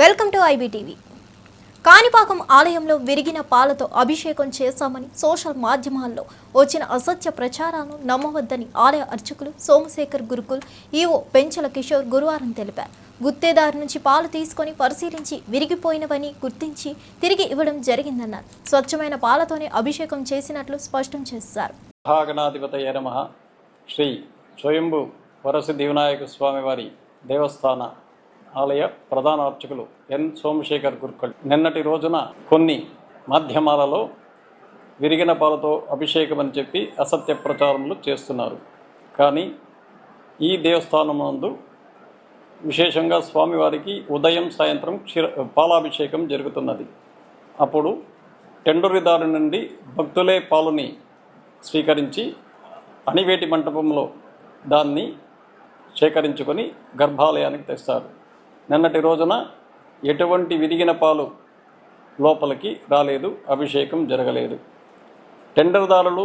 Welcome to IBTV. Kanipakam ఆలయంలో విరిగిన పాలతో అభిషేకం చేశామని సోషల్ మాధ్యమాల్లో వచ్చిన అసత్య ప్రచారాలను నమ్మవద్దని ఆలయ అర్చకులు సోమశేఖర్ గురుకుల్ ఈవో పెంచల కిషోర్ గురువారం తెలిపారు. గుత్తేదారు నుంచి పాలు తీసుకొని పరిశీలించి విరిగిపోయినవని గుర్తించి తిరిగి ఇవ్వడం జరిగిందన్నారు. స్వచ్ఛమైన పాలతోనే అభిషేకం చేసినట్లు స్పష్టం చేశారు. శ్రీ స్వయంభు వరసిద్ధి స్వామివారి దేవస్థాన ఆలయ ప్రధాన అర్చకులు ఎన్. సోమశేఖర్ గుర్కల్. నిన్నటి రోజున కొన్ని మాధ్యమాలలో విరిగిన పాలతో అభిషేకం అని చెప్పి అసత్య ప్రచారములు చేస్తున్నారు. కానీ ఈ దేవస్థానం నందు విశేషంగా స్వామివారికి ఉదయం సాయంత్రం క్షీర పాలాభిషేకం జరుగుతున్నది. అప్పుడు టెండరిదారు నుండి భక్తులే పాలుని స్వీకరించి అణివేటి మంటపంలో దాన్ని సేకరించుకొని గర్భాలయానికి తెస్తారు. నిన్నటి రోజున ఎటువంటి విరిగిన పాలు లోపలికి రాలేదు అభిషేకం జరగలేదు. టెండర్దారులు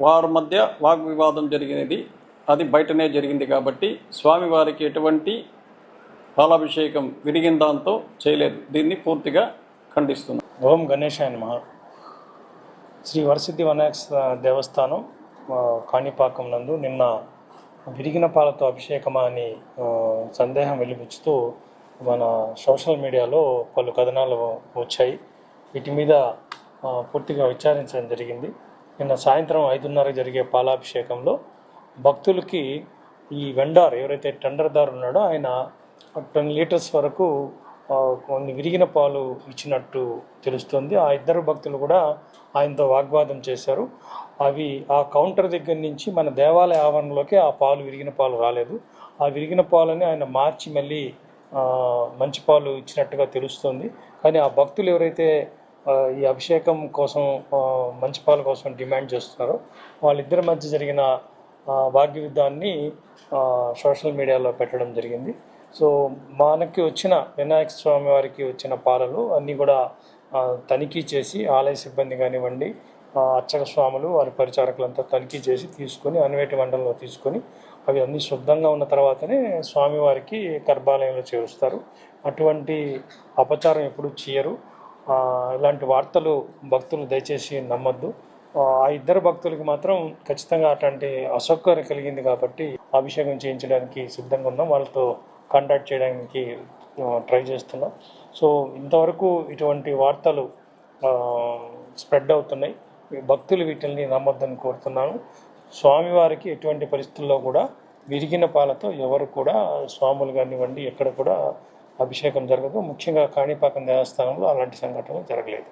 వారి మధ్య వాగ్వివాదం జరిగినది అది బయటనే జరిగింది కాబట్టి స్వామివారికి ఎటువంటి పాలాభిషేకం విరిగిన దాంతో చేయలేదు. దీన్ని పూర్తిగా ఖండిస్తున్నాం. ఓం గణేశాయ నమ. శ్రీ వరసిద్ధి వినాయక దేవస్థానం కాణిపాకం నందు నిన్న విరిగిన పాలతో అభిషేకమా అని సందేహం వెలిపించుతూ మన సోషల్ మీడియాలో పలు కథనాలు వచ్చాయి. వీటి మీద పూర్తిగా విచారించడం జరిగింది. నిన్న సాయంత్రం ఐదున్నర జరిగే పాలాభిషేకంలో భక్తులకి ఈ వెండార్ ఎవరైతే టెండర్దారు ఉన్నాడో ఆయన టెన్ లీటర్స్ వరకు కొన్ని విరిగిన పాలు ఇచ్చినట్టు తెలుస్తుంది. ఆ ఇద్దరు భక్తులు కూడా ఆయనతో వాగ్వాదం చేశారు. అవి ఆ కౌంటర్ దగ్గర నుంచి మన దేవాలయ ఆవరణలోకి ఆ పాలు విరిగిన పాలు రాలేదు. ఆ విరిగిన పాలని ఆయన మార్చి మళ్ళీ మంచి పాలు ఇచ్చినట్టుగా తెలుస్తుంది. కానీ ఆ భక్తులు ఎవరైతే ఈ అభిషేకం కోసం మంచి పాల కోసం డిమాండ్ చేస్తున్నారో వాళ్ళిద్దరి మధ్య జరిగిన ఆ, వాగ్యుద్ధాన్ని సోషల్ మీడియాలో పెట్టడం జరిగింది. సో మనకి వచ్చిన వినాయక స్వామి వారికి వచ్చిన పాలలు అన్నీ కూడా తనిఖీ చేసి ఆలయ సిబ్బంది కానివ్వండి అర్చక స్వాములు వారి పరిచారకులంతా తనిఖీ చేసి తీసుకొని అన్వేటి మండలంలో తీసుకొని అవి అన్నీ శుద్ధంగా ఉన్న తర్వాతనే స్వామివారికి గర్భాలయంలో చేరుస్తారు. అటువంటి అపచారం ఎప్పుడు చేయరు. ఇలాంటి వార్తలు భక్తులు దయచేసి నమ్మొద్దు. ఆ ఆ ఇద్దరు భక్తులకి మాత్రం ఖచ్చితంగా అట్లాంటి అసౌకర్యం కలిగింది కాబట్టి అభిషేకం చేయించడానికి సిద్ధంగా ఉన్నాం. వాళ్ళతో కాంటాక్ట్ చేయడానికి ట్రై చేస్తున్నాం. సో ఇంతవరకు ఇటువంటి వార్తలు స్ప్రెడ్ అవుతున్నాయి. భక్తులు వీటిని నమ్మొద్దని కోరుతున్నాను. స్వామివారికి ఎటువంటి పరిస్థితుల్లో కూడా విరిగిన పాలతో ఎవరు కూడా స్వాములు కానివ్వండి ఎక్కడ కూడా అభిషేకం జరగదు. ముఖ్యంగా కాణిపాకం దేవస్థానంలో అలాంటి సంఘటనలు జరగలేదు.